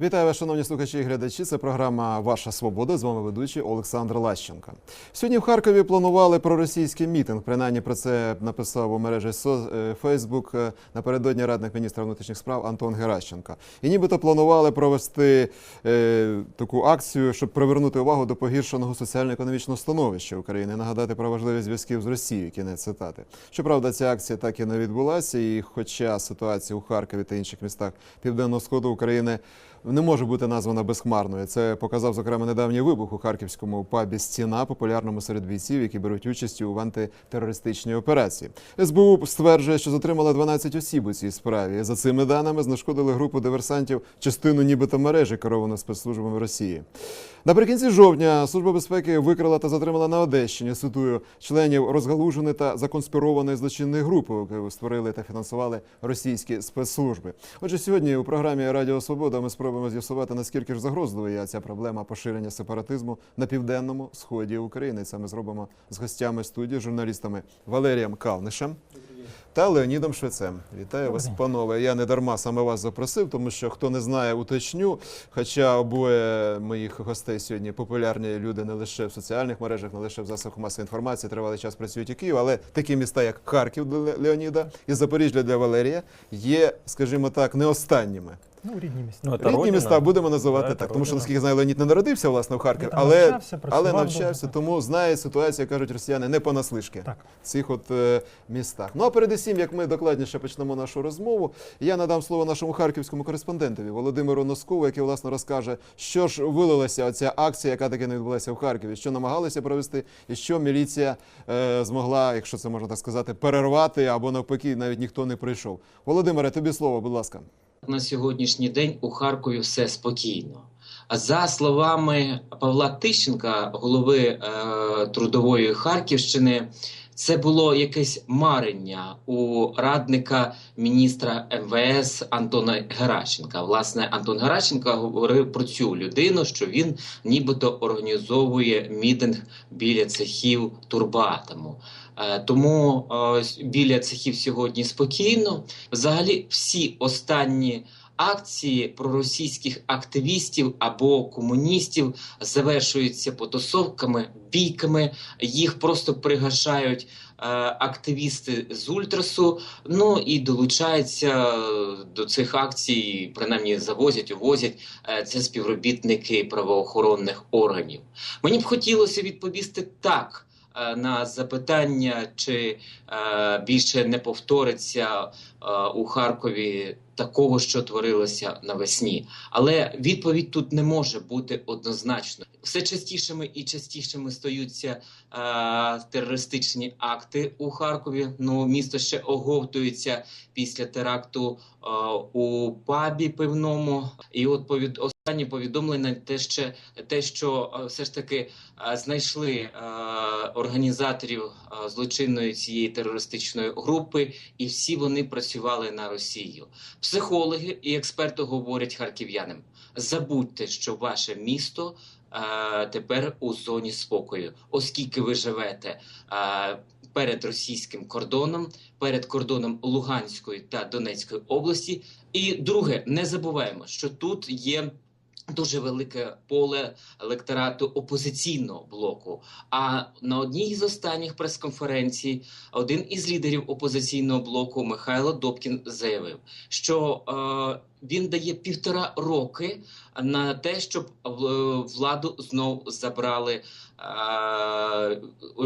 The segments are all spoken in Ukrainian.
Вітаю вас, шановні слухачі і глядачі. Це програма Ваша Свобода. З вами ведучий Олександр Лащенко. Сьогодні в Харкові планували проросійський мітинг. Принаймні про це написав у мережі Фейсбук напередодні радник міністра внутрішніх справ Антон Геращенко. І нібито планували провести е, таку акцію, щоб привернути увагу до погіршеного соціально-економічного становища України, нагадати про важливість зв'язків з Росією. Кінець цитати. Щоправда, ця акція так і не відбулася. І хоча ситуація у Харкові та інших містах Південного Сходу України не може бути названа безхмарною. Це показав зокрема недавній вибух у харківському пабі Стіна, популярному серед бійців, які беруть участь у антитерористичній операції. СБУ стверджує, що затримала 12 осіб у цій справі. За цими даними знешкодили групу диверсантів частину нібито мережі, керовану спецслужбами Росії. Наприкінці жовтня Служба безпеки викрила та затримала на Одещині. Цитую членів розгалуженої та законспірованої злочинної групи, яку створили та фінансували російські спецслужби. Отже, сьогодні у програмі Радіо Свобода ми спробуємо з'ясувати наскільки ж загрозливою є ця проблема поширення сепаратизму на південному сході України. І Це ми зробимо з гостями студії, журналістами Валерієм Кавнишем. Та Леонідом Швецем. Вітаю вас, панове. Я не дарма саме вас запросив, тому що хто не знає, уточню. Хоча обоє моїх гостей сьогодні популярні люди не лише в соціальних мережах, не лише в засобах масової інформації, тривалий час працюють у Києві, але такі міста, як Харків для Леоніда і Запоріжжя для Валерія, є, скажімо так, не останніми. Ну, рідні місця. Ну, Рідні родина. міста будемо називати Да, так, тому що родина. наскільки я знаю, Леонід не народився власне в Харкові, але навчався, але навчався, так. тому знає ситуацію, кажуть росіяни, не понаслишки Так. в цих от е, містах. Ну а передусім, як ми докладніше почнемо нашу розмову, я надам слово нашому харківському кореспондентові Володимиру Носкову, який власне розкаже, що ж вилилася оця акція, яка таки не відбулася в Харкові, що намагалися провести, і що міліція е, змогла, якщо це можна так сказати, перервати або навпаки, навіть ніхто не прийшов. Володимире, тобі слово, будь ласка. На сьогоднішній день у Харкові все спокійно. За словами Павла Тищенка, голови е, трудової Харківщини, це було якесь марення у радника міністра МВС Антона Геращенка. Власне, Антон Геращенко говорив про цю людину, що він нібито організовує мітинг біля цехів турбатому. Е, Тому е, біля цехів сьогодні спокійно. Взагалі, всі останні акції проросійських активістів або комуністів завершуються потасовками, бійками. Їх просто пригашають е, активісти з ультрасу. Ну і долучаються до цих акцій, принаймні завозять, увозять це співробітники правоохоронних органів. Мені б хотілося відповісти так. Е, На запитання, чи е, більше не повториться е, у Харкові такого, що творилося навесні. Але відповідь тут не може бути однозначно. Все частішими і частішими стаються терористичні акти у Харкові. Ну, місто ще оговтується після теракту у пабі пивному. І от повід останні повідомлення, те ще те, що е, все ж таки е, знайшли е, організаторів е, злочинної цієї терористичної групи, і всі вони працювали на Росію. Психологи і експерти говорять харків'янам: забудьте, що ваше місто е, тепер у зоні спокою, оскільки ви живете. Е, Перед російським кордоном, перед кордоном Луганської та Донецької області. І друге, не забуваємо, що тут є дуже велике поле електорату опозиційного блоку. А на одній з останніх прес-конференцій один із лідерів опозиційного блоку Михайло Добкін заявив, що е, він дає півтора роки на те, щоб е, владу знов забрали е,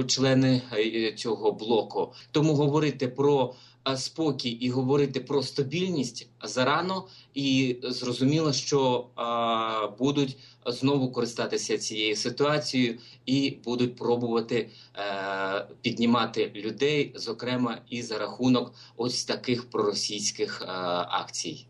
члени е, цього блоку. Тому говорити про спокій і говорити про стабільність зарано, і зрозуміло, що а, будуть знову користатися цією ситуацією і будуть пробувати а, піднімати людей, зокрема і за рахунок ось таких проросійських а, акцій.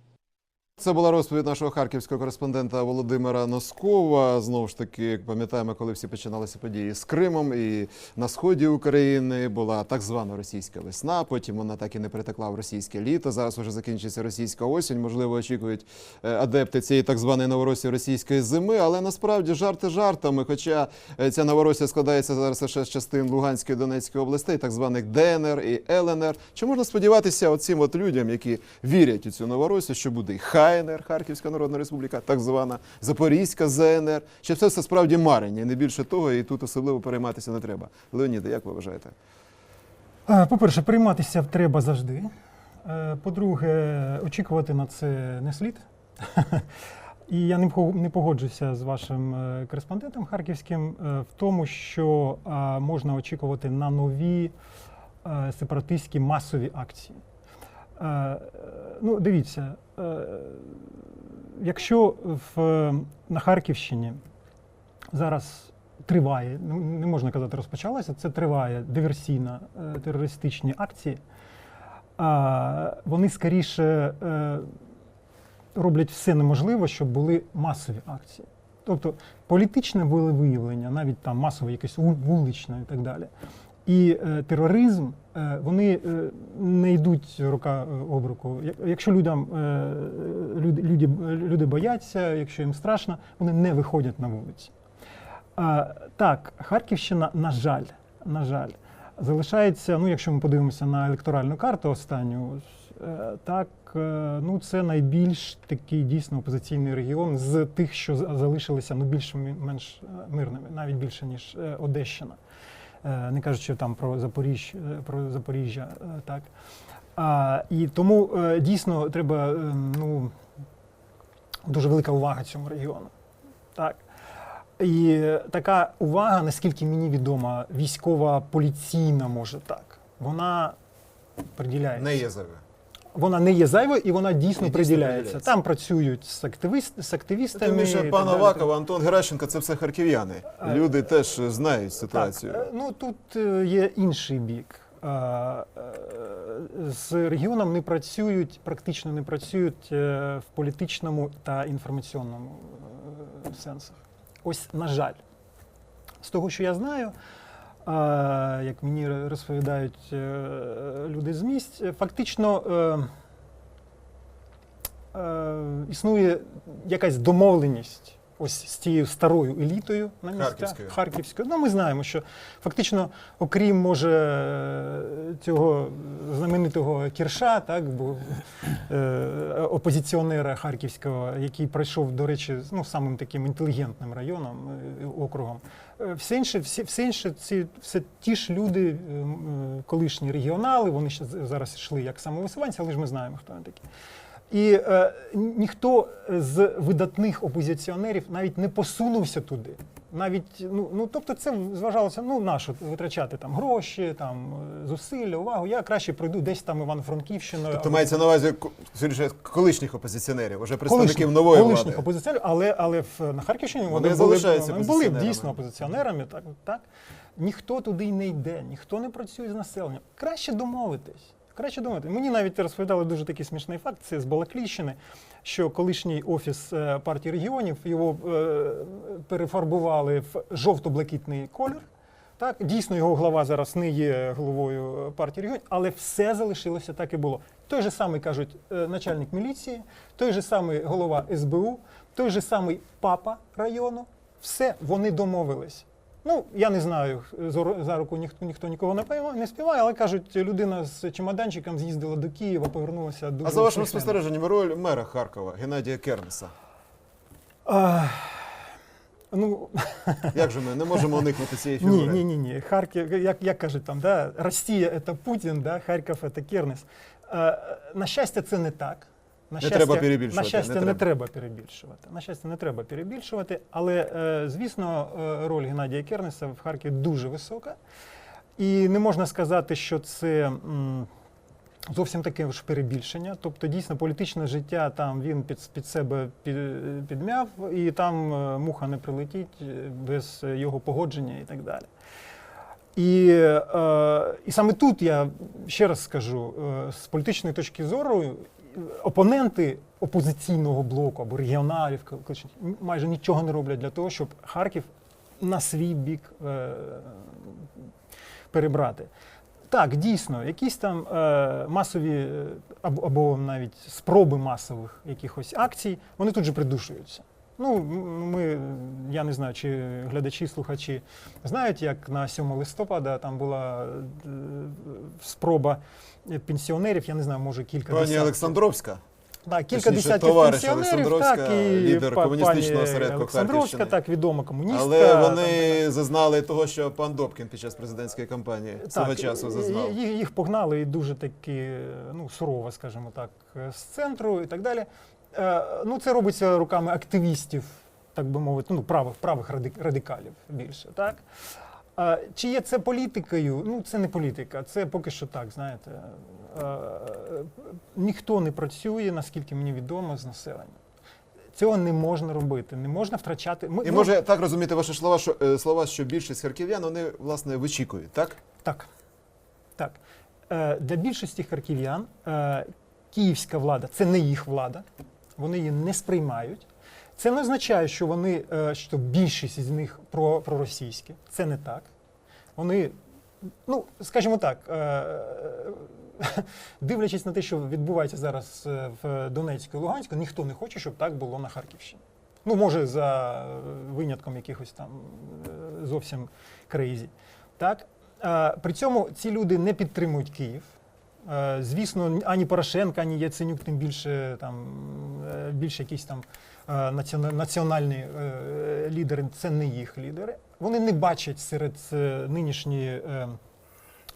Це була розповідь нашого харківського кореспондента Володимира Носкова. Знову ж таки, як пам'ятаємо, коли всі починалися події з Кримом і на сході України була так звана російська весна. Потім вона так і не перетекла в російське літо. Зараз вже закінчиться російська осінь. Можливо, очікують е, адепти цієї так званої новоросії російської зими. Але насправді жарти жартами. Хоча е, ця новоросія складається зараз лише з частин Луганської Донецької областей, так званих ДНР і ЛНР. Чи можна сподіватися оцим от людям, які вірять у цю новоросію, що буде і КНР, Харківська Народна Республіка, так звана Запорізька ЗНР. Чи все це справді марення, не більше того, і тут особливо перейматися не треба. Леоніде, як ви вважаєте? По-перше, прийматися треба завжди. Е, По-друге, очікувати на це не слід. І я не погоджуся з вашим е, кореспондентом харківським е, в тому, що можна очікувати на нові сепаратистські масові акції. Е, Ну, дивіться, е, якщо в, на Харківщині зараз триває, ну, не можна казати, розпочалася, це триває диверсійна е, терористичні акції, вони скоріше роблять все неможливе, щоб були масові акції. Тобто політичне волевиявлення, навіть там масове, якесь вуличне і так далі. І е, тероризм, е, вони е, не йдуть рука об руку. Як- Якщо людям люди, люди, люди бояться, якщо їм страшно, вони не виходять на вулиці. Так, Харківщина, на жаль, на жаль, залишається, ну, якщо ми подивимося на електоральну карту останню, так, ну, це найбільш такий дійсно опозиційний регіон з тих, що за- залишилися ну, більш-менш мирними, навіть більше, ніж Одещина. Е, Не кажучи там про Запоріжжя, про Запоріжжя е, так. А, і тому е, дійсно треба е, ну, дуже велика увага цьому регіону. Так. І така увага, наскільки мені відома, військова поліційна, може так, вона приділяється. Не є зайве. Вона не є зайвою і вона дійсно, дійсно приділяється. Там працюють з, активіст, з активістами. Тим більше пан так. Аваков, Антон Геращенко це все харків'яни. А, Люди теж знають ситуацію. е, ну тут е, є інший бік. Е, З регіоном не працюють, практично не працюють в політичному та інформаційному сенсах. Ось, на жаль, з того, що я знаю, е, як мені розповідають е, люди з місць, фактично е, е, існує якась домовленість ось з тією старою елітою на місцях Харківською. Харківською. Ну, ми знаємо, що фактично, окрім може цього знаменитого Кірша, так бо е, опозиціонера харківського, який пройшов, до речі, ну самим таким інтелігентним районом округом. Все інше, всі, все інше, ці все ті ж люди, е, е, колишні регіонали, вони ще зараз йшли як самовисуванці, але ж ми знаємо, хто вони такі. І е, ніхто з видатних опозиціонерів навіть не посунувся туди. Навіть ну, ну тобто, це зважалося, ну нащо витрачати там гроші, там е, зусилля, увагу. Я краще пройду десь там Івано-Франківщиною. Тобто мається на увазі ко- колишніх опозиціонерів, уже представників колишніх, нової колишніх влади. опозиціонерів, але, але в, на Харківщині Вони вони, були, вони були дійсно опозиціонерами. Так, так. Ніхто туди й не йде, ніхто не працює з населенням. Краще домовитись. Краще домовитись. Мені навіть розповідали дуже такий смішний факт. Це з Балакліщини, що колишній офіс е, партії регіонів його е, перефарбували в жовто-блакитний колір. Так, дійсно, його глава зараз не є головою партії регіонів, але все залишилося так і було. Той же самий кажуть е, начальник міліції, той же самий голова СБУ, той же самий папа району. Все вони домовились. Ну, я не знаю, за руку ніхто ніхто нікого не пойма- не співає, але кажуть, людина з чемоданчиком з'їздила до Києва, повернулася дуже А за вашими усміхнена. спостереженнями, роль мера Харкова Геннадія Кернеса. А, ну, Як же ми не можемо уникнути цієї Ні, фігури? ні, ні, ні. Харків, як, як кажуть там, да, Росія це Путін, да, Харків це Кернес. Е, на щастя, це не так. На Не треба перебільшувати, На щастя, не не, треба. треба перебільшувати. На щастя, не треба перебільшувати. Але, е, звісно, е, роль Геннадія Кернеса в Харкові дуже висока. І не можна сказати, що це. Зовсім таке ж перебільшення. Тобто, дійсно, політичне життя там він під, під себе під, підмяв, і там е, муха не прилетить без його погодження і так далі. І, і саме тут я ще раз скажу: з політичної точки зору, опоненти опозиційного блоку або регіоналів майже нічого не роблять для того, щоб Харків на свій бік е, перебрати. Так, дійсно, якісь там е, масові е, або, або навіть спроби масових якихось акцій, вони тут же придушуються. Ну, ми, я не знаю, чи глядачі, слухачі знають, як на 7 листопада там була е, спроба пенсіонерів, я не знаю, може кілька Пані десятків. Олександровська. Так, кілька Точніше, десятків пенсіонерів, так, і лідер па- комуністичного пані осередку Олександровська, так, відома комуністка. Але там, вони зазнали того, що пан Добкін під час президентської кампанії свого часу зазнав. Їх погнали і дуже таки ну, сурово, скажімо так, з центру і так далі. Е, Ну, це робиться руками активістів, так би мовити, ну, правих, правих ради- радикалів більше. Так? Е, Чи є це політикою? Ну, це не політика, це поки що так, знаєте. Е, Ніхто не працює, наскільки мені відомо, з населенням. Цього не можна робити, не можна втрачати. Ми, І ну, може так розуміти ваші слова, що слова, що більшість харків'ян вони власне вичікують, так? Так. так. Е, для більшості харків'ян е, київська влада це не їх влада, вони її не сприймають. Це не означає, що вони, е, що більшість з них про, проросійські. Це не так. Вони, ну, скажімо так, е, дивлячись на те, що відбувається зараз е, в Донецьку і Луганську, ніхто не хоче, щоб так було на Харківщині. Ну, може, за е, винятком якихось там е, зовсім крейзі. Так? Е, При цьому ці люди не підтримують Київ. Е, Звісно, ані Порошенко, ані Яценюк, тим більше там е, більше якісь там е, національні лідери, це не їх лідери. Вони не бачать серед нинішньої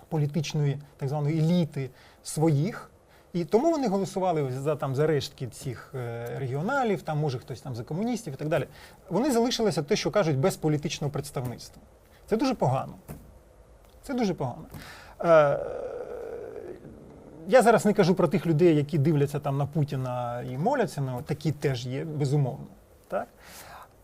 політичної так званої еліти своїх. І тому вони голосували за там за рештки цих регіоналів, там може хтось там за комуністів і так далі. Вони залишилися те, що кажуть, без політичного представництва. Це дуже погано. Це дуже погано. Я зараз не кажу про тих людей, які дивляться там на Путіна і моляться на такі теж є, безумовно. Так?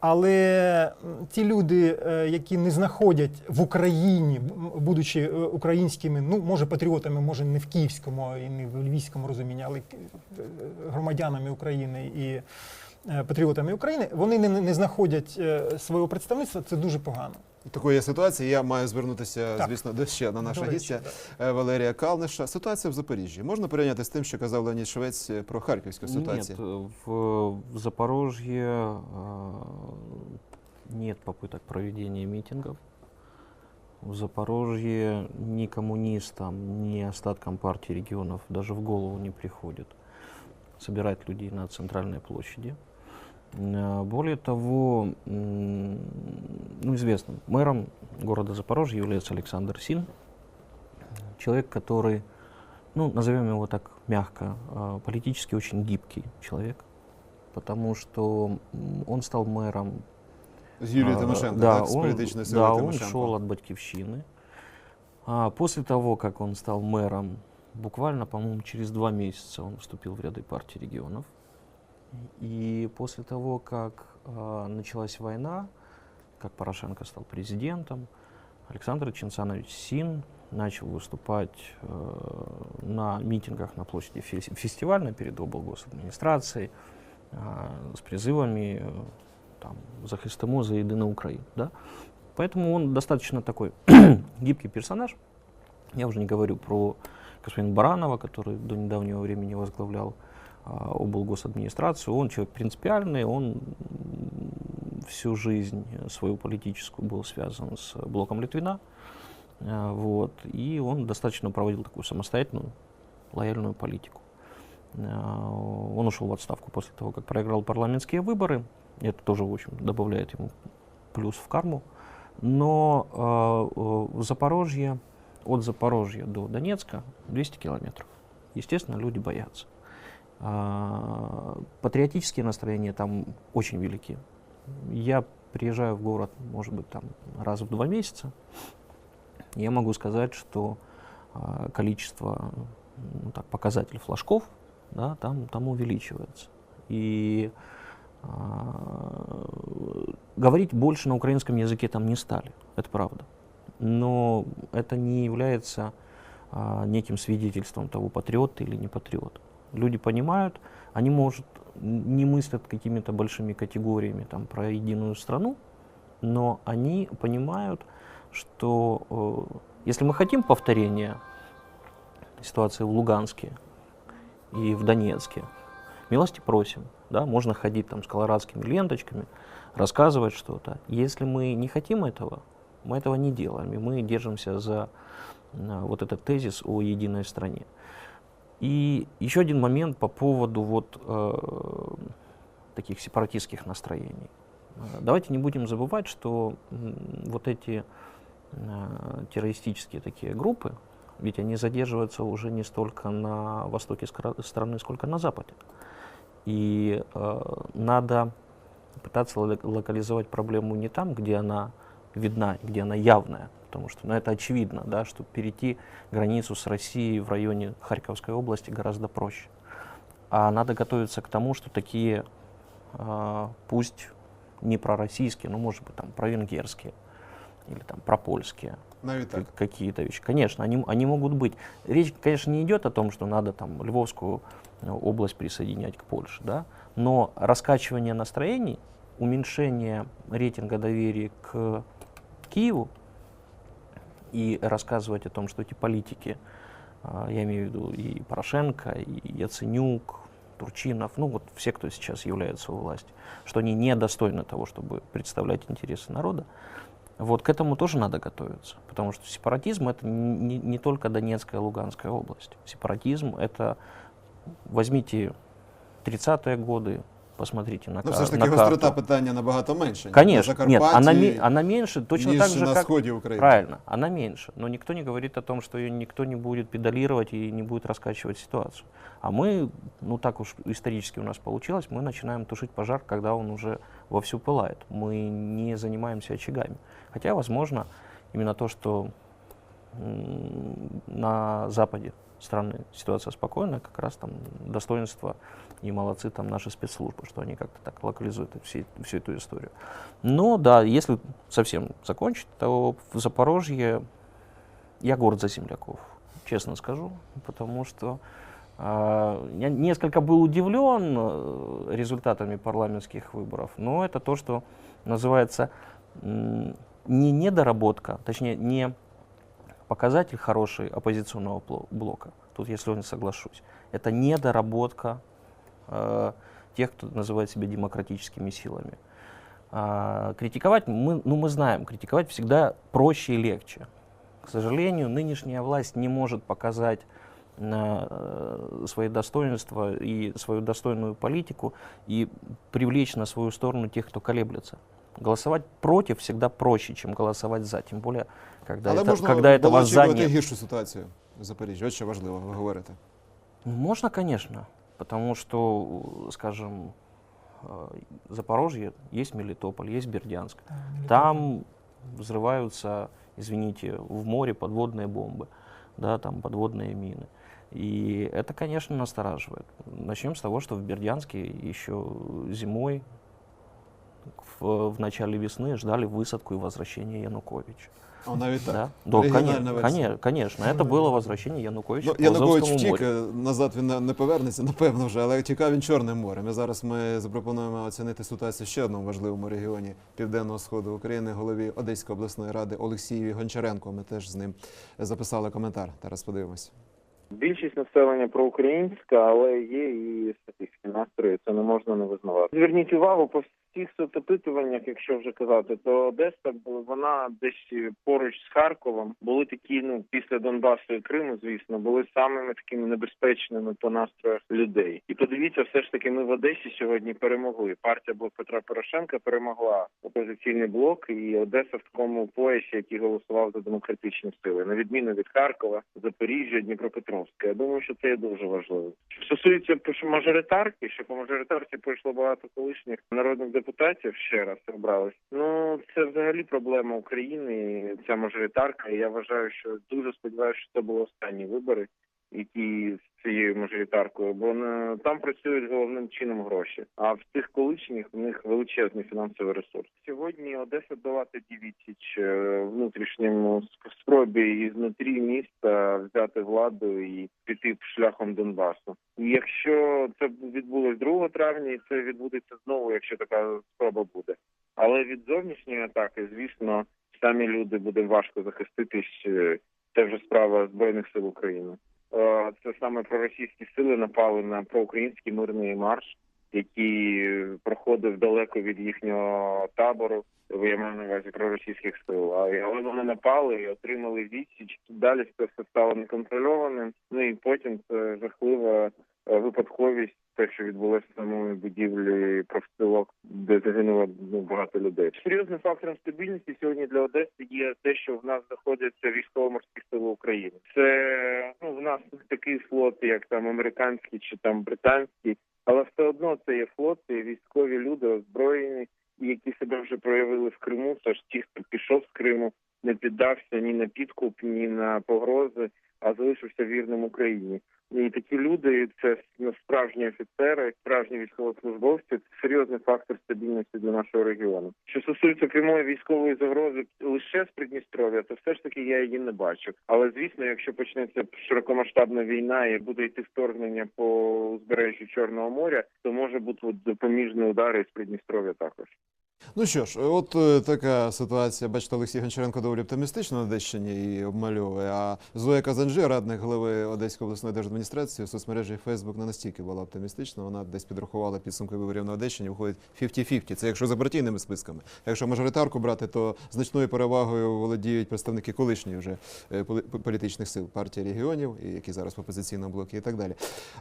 Але ті люди, е, які не знаходять в Україні, будучи е, українськими, ну може патріотами, може не в київському і не в львівському розумінні, але е, громадянами України і патріотами України, вони не, не знаходять свого представництва. Це дуже погано. Такої є ситуація. Я маю звернутися, Так. звісно, до ще на наша До речі, гістя да. е, Валерія Калниша. Ситуація в Запоріжжі можна порівняти з тим, що казав Леонід Швець е, про харківську ситуацію? Нет, э, в, в Запорожье э, нет попыток проведения митингов. В Запорожье ни коммунистам, ни остаткам партии регионов даже в голову не приходит собирать людей на центральной площади. Э, Более того, м, ну, известно, мэром города Запорожье является Александр Син, человек, который ну, назовем его так мягко, э, политически очень гибкий человек, потому что м, он стал мэром. З Юлією а, Тимошенко, да, так, з он, політичної сили да, он Тимошенко. шел от Батьковщины. А после того, как он стал мэром, буквально, по-моему, через два месяца он вступил в ряды партий регионов. И после того, как а, началась война, как Порошенко стал президентом, Александр Чинсанович Син начал выступать э, на митингах на площади фес- фестивальной перед облгосадминистрацией э, с призывами э, там, за Христому, за Единую Украину. Да? Поэтому он достаточно такой гибкий персонаж. Я уже не говорю про господина Баранова, который до недавнего времени возглавлял а, облгосадминистрацию. Он человек принципиальный, он всю жизнь свою политическую был связан с блоком Литвина. А, Вот, и он достаточно проводил такую самостоятельную, лояльную политику. А, Он ушел в отставку после того, как проиграл парламентские выборы. Это тоже, в общем, добавляет ему плюс в карму. Но э, в Запорожье, от Запорожья до Донецка 200 километров. Естественно, люди боятся. А, Патриотические настроения там очень велики. Я приезжаю в город, может быть, там раз в два месяца. Я могу сказать, что а, количество, ну, так, показатель флажков, да, там, там увеличивается. И а, говорить больше на украинском языке там не стали, это правда. Но это не является а, неким свидетельством того, патриот ты или не патриот. Люди понимают, они, может, не мыслят какими-то большими категориями там, про единую страну, но они понимают, что э, если мы хотим повторения ситуации в Луганске и в Донецке, милости просим, да, можно ходить там с колорадскими ленточками, рассказывать что-то. Если мы не хотим этого, мы этого не делаем, и мы держимся за а, вот этот тезис о единой стране. И еще один момент по поводу вот э, таких сепаратистских настроений. Э, Давайте не будем забывать, что вот эти э, террористические такие группы, ведь они задерживаются уже не столько на востоке страны, сколько на западе. И э, надо пытаться ло- локализовать проблему не там, где она видна, где она явная, потому что ну, это очевидно, да, что перейти границу с Россией в районе Харьковской области гораздо проще. А надо готовиться к тому, что такие, а, пусть не пророссийские, но может быть там провенгерские или там пропольские как- какие-то вещи. Конечно, они, они могут быть. Речь, конечно, не идет о том, что надо там Львовскую э, область присоединять к Польше, да, но раскачивание настроений, уменьшение рейтинга доверия к Киеву и рассказывать о том, что эти политики, а, я имею в виду и Порошенко, и Яценюк, Турчинов, ну вот все, кто сейчас является у власти, что они недостойны того, чтобы представлять интересы народа, вот к этому тоже надо готовиться, потому что сепаратизм это не, не только Донецкая и Луганская область. Сепаратизм это, возьмите 30-е годы, посмотрите на, Ну, ка- все ж на таки гострота карту. питання набагато менше. ніж Конечно, на нет, она, Закарпатті, ме- она меньше, точно ніж так же, на как... сході України. Правильно, она меньше, но никто не говорит о том, что ее никто не будет педалировать и не будет раскачивать ситуацию. А мы, ну так уж исторически у нас получилось, мы начинаем тушить пожар, когда он уже вовсю пылает. Мы не занимаемся очагами. Хотя, возможно, именно то, что м, на западе страны ситуация спокойная, как раз там достоинство и молодцы там наши спецслужбы, что они как-то так локализуют все- всю эту историю. Но да, если совсем закончить, то в Запорожье я горд за земляков, честно скажу, потому что а, я несколько был удивлен э, результатами парламентских выборов, но это то, что называется не недоработка, точнее не показатель хороший оппозиционного блока. Тут я с Леней соглашусь. Это недоработка э, тех, кто называет себя демократическими силами. А, критиковать мы, ну, мы знаем, критиковать всегда проще и легче. К сожалению, нынешняя власть не может показать э, свои достоинства и свою достойную политику и привлечь на свою сторону тех, кто колеблется. Голосовать против всегда проще, чем голосовать за, тем более, когда, Але это, можна когда этого було за очікувати нет. гіршу ситуацію в Запоріжжі. От що важливо, ви говорите. Можно, конечно, Потому что, скажем, э, Запорожье, есть Мелитополь, есть Бердянск. Там взрываются, извините, в море подводные бомбы, да, там подводные мины. И это, конечно, настораживает. Начнем с того, что в Бердянске еще зимой, в, в начале весны, ждали высадку и возвращение Януковича. А навіть так. Да, да Оригінальна конечно, версія. конечно, конечно, это было возвращение Януковича Ну, к Янукович Азовскому втік, морю. назад він не- не повернеться, напевно вже, але тікав він Чорним морем. І зараз ми запропонуємо оцінити ситуацію ще одному важливому регіоні Південного Сходу України, голові Одеської обласної ради Олексієві Гончаренко. Ми теж з ним записали коментар. Зараз подивимось. Більшість населення проукраїнська, але є і статистські настрої. Це не можна не визнавати. Зверніть увагу по всіх соцопитуваннях, якщо вже казати, то Одеса вона десь поруч з Харковом були такі, ну після Донбасу і Криму, звісно, були самими такими небезпечними по настроях людей. І подивіться, все ж таки, ми в Одесі сьогодні перемогли. Партія блок Петра Порошенка перемогла опозиційний блок, і Одеса в такому поясі, який голосував за демократичні сили, на відміну від Харкова, Запоріжжя, Дніпропетровська. Я думаю, що це є дуже важливо. Що стосується мажоритарки, що по мажоритарці пройшло багато колишніх народних депутатів ще раз обрались. Ну це взагалі проблема України. Ця мажоритарка. Я вважаю, що дуже сподіваюся, що це були останні вибори, які з цією мажоритаркою, бо на- там працюють головним чином гроші. А в цих колишніх в них величезний фінансовий ресурс. Сьогодні Одеса дала тоді відсіч е, внутрішньому сп- спробі ізнутрі міста взяти владу і піти шляхом Донбасу. І якщо це відбулось 2 травня, і це відбудеться знову, якщо така спроба буде. Але від зовнішньої атаки, звісно, самі люди буде важко захиститись. е, Це вже справа збройних сил України. Е, Це саме проросійські сили напали на проукраїнський мирний марш який проходив далеко від їхнього табору. Я маю на увазі проросійських сил. Але вони напали і отримали відсіч. Далі це все стало неконтрольованим. Ну і потім це жахлива е, випадковість, те, що відбулося в самому будівлі профспілок, де загинуло ну, багато людей. Серйозним фактором стабільності сьогодні для Одеси є те, що в нас знаходяться військово-морські сили України. Це нас такий флот, як там американський чи там британський, але все одно це є флот, це військові люди озброєні, які себе вже проявили в Криму. Тож ті, хто пішов з Криму, не піддався ні на підкуп, ні на погрози, а залишився вірним Україні. І такі люди це ну, справжні офіцери, справжні військовослужбовці. Це серйозний фактор стабільності для нашого регіону. Що стосується прямої військової загрози лише з Придністров'я, то все ж таки я її не бачу. Але звісно, якщо почнеться широкомасштабна війна і буде йти вторгнення по узбережжю Чорного моря, то може бути допоміжні удари з Придністров'я також. Ну що ж, от е, така ситуація. Бачите, Олексій Гончаренко доволі оптимістично на Одещині і обмальовує. А Зоя Казанжи, радник голови Одеської обласної держадміністрації, в соцмережі Facebook не настільки була оптимістична. Вона десь підрахувала підсумки виборів на Одещині. Виходить 50-50. Це якщо за партійними списками. Якщо мажоритарку брати, то значною перевагою володіють представники колишньої вже е, політичних сил партії регіонів, які зараз в опозиційному блокі, і так далі.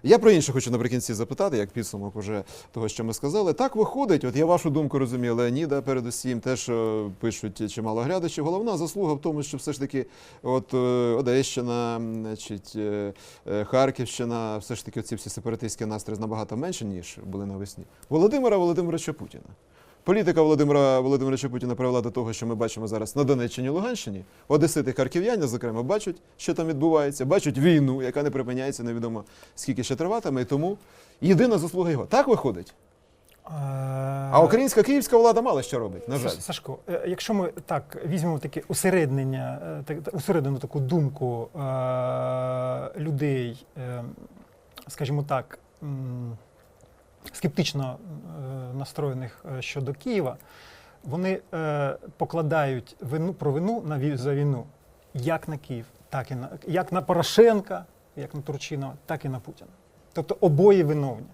Я про інше хочу наприкінці запитати, як підсумок уже того, що ми сказали. Так виходить, от я вашу думку розумію, Леоніда, передусім, те, що пишуть чимало глядачів. Головна заслуга в тому, що все ж таки, от е, Одещина, значить, е, е, Харківщина, все ж таки, ці всі сепаратистські настрої набагато менше, ніж були навесні. Володимира Володимировича Путіна. Політика Володимира Володимировича Путіна привела до того, що ми бачимо зараз на Донеччині Луганщині. Одесити харків'яни, зокрема, бачать, що там відбувається, бачать війну, яка не припиняється, невідомо скільки ще триватиме. І тому єдина заслуга його. Так виходить. А українська київська влада мало що робить, на жаль. Сашко, е, якщо ми так візьмемо таке усереднення, е, так- та- усередину таку думку е, людей, скажімо так, скептично настроєних щодо Києва, вони покладають вину про вину на за війну як на Київ, так і на як на Порошенка, як на Турчинова, так і на Путіна. Тобто обоє виновні.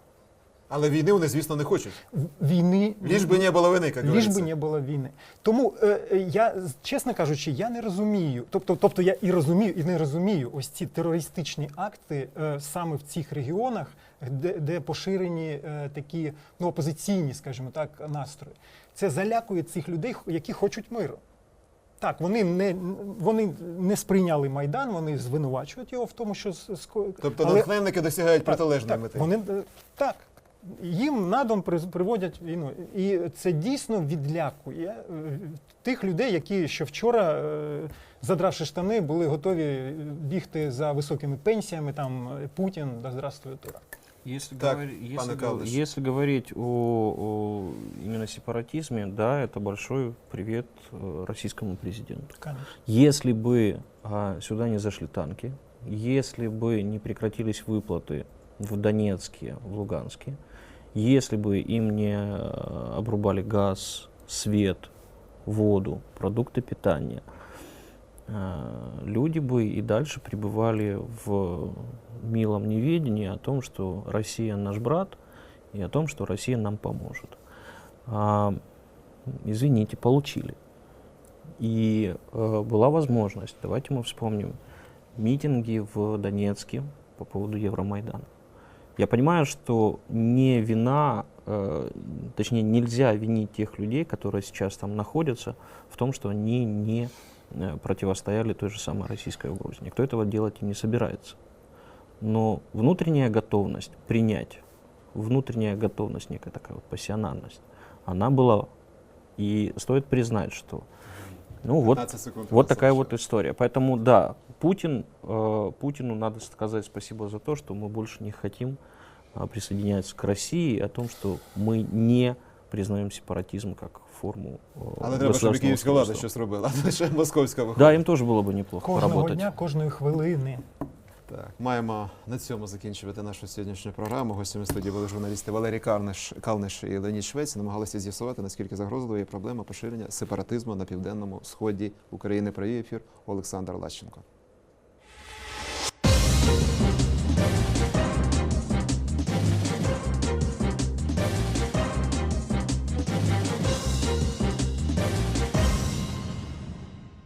Але війни вони, звісно, не хочуть. Війни Ліж би не було війни, як Ліж би не було війни. Тому е, е, я, чесно кажучи, я не розумію. Тобто, тобто я і розумію, і не розумію ось ці терористичні акти е, саме в цих регіонах, де, де поширені е, такі ну, опозиційні, скажімо так, настрої. Це залякує цих людей, які хочуть миру. Так, вони не, вони не сприйняли Майдан, вони звинувачують його в тому, що Тобто Але- натхненники досягають так, протилежної так, мети. Вони е, так Їм на дом приз- приводять війну. І це дійсно відлякує е, тих людей, які ще вчора, е, задравши штани, були готові бігти за високими пенсіями. Там е, Путін, да здравствує Тура. Если, Так, говори- если, пане го- Калдыш. если говорить о, о именно сепаратизме, да, это большой привет э, российскому президенту. Конечно. Если бы а, сюда не зашли танки, если бы не прекратились выплаты в Донецке, в Луганске, если бы им не э, обрубали газ, свет, воду, продукты питания, э, люди бы и дальше пребывали в милом неведении о том, что Россия наш брат, и о том, что Россия нам поможет. А, извините, получили. И э, была возможность, давайте мы вспомним, митинги в Донецке по поводу Евромайдана. Я понимаю, что не вина, э, точнее нельзя винить тех людей, которые сейчас там находятся, в том, что они не э, противостояли той же самой российской угрозе. Никто этого делать и не собирается. Но внутренняя готовность принять, внутренняя готовность, некая такая вот пассионарность, она была. И стоит признать, что ну вот 15 секунд. вот такая вот история. Поэтому да, Путин, э, Путину надо сказать спасибо за то, что мы больше не хотим э, присоединяться к России, и о том, что мы не признаем сепаратизм как форму э, Але треба, щоб і государственного київська влада устройства. щось робила, а не лише московська виходить. Да, им тоже было бы неплохо Кожного поработать. дня, кожної хвилини. так, маємо на цьому закінчувати нашу сьогоднішню програму. Гостями студії були журналісти Валерій Карниш, Калниш і Леонід Швець. Намагалися з'ясувати, наскільки загрозливою є проблема поширення сепаратизму на південному сході України. Про ефір Олександр Лащенко.